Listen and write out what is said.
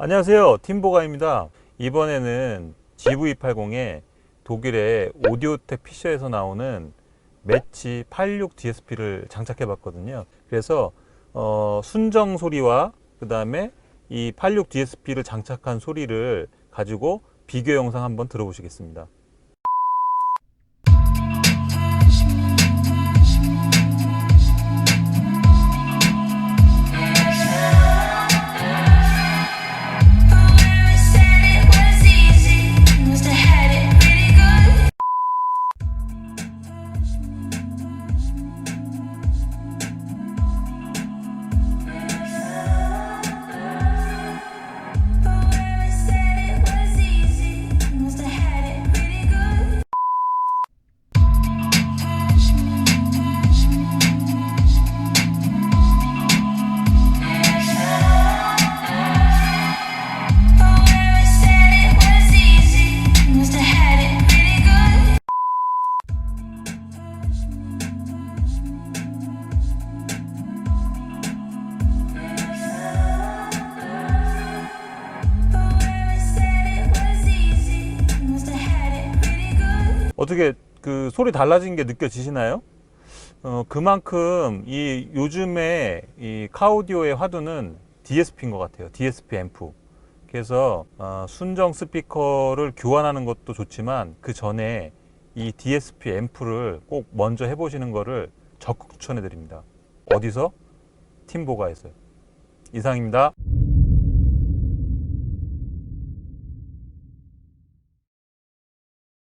안녕하세요. 팀보가입니다. 이번에는 GV80에 독일의 오디오텍 피셔에서 나오는 매치 86 DSP를 장착해 봤거든요. 그래서 어, 순정 소리와 그 다음에 이 86 DSP를 장착한 소리를 가지고 비교 영상 한번 들어보시겠습니다. 어떻게 그 소리 달라진 게 느껴지시나요? 어, 그만큼 이 요즘에 이 카오디오의 화두는 DSP인 것 같아요. DSP 앰프. 그래서 어, 순정 스피커를 교환하는 것도 좋지만 그 전에 이 DSP 앰프를 꼭 먼저 해보시는 거를 적극 추천해 드립니다. 어디서? 팀보가에서요. 이상입니다.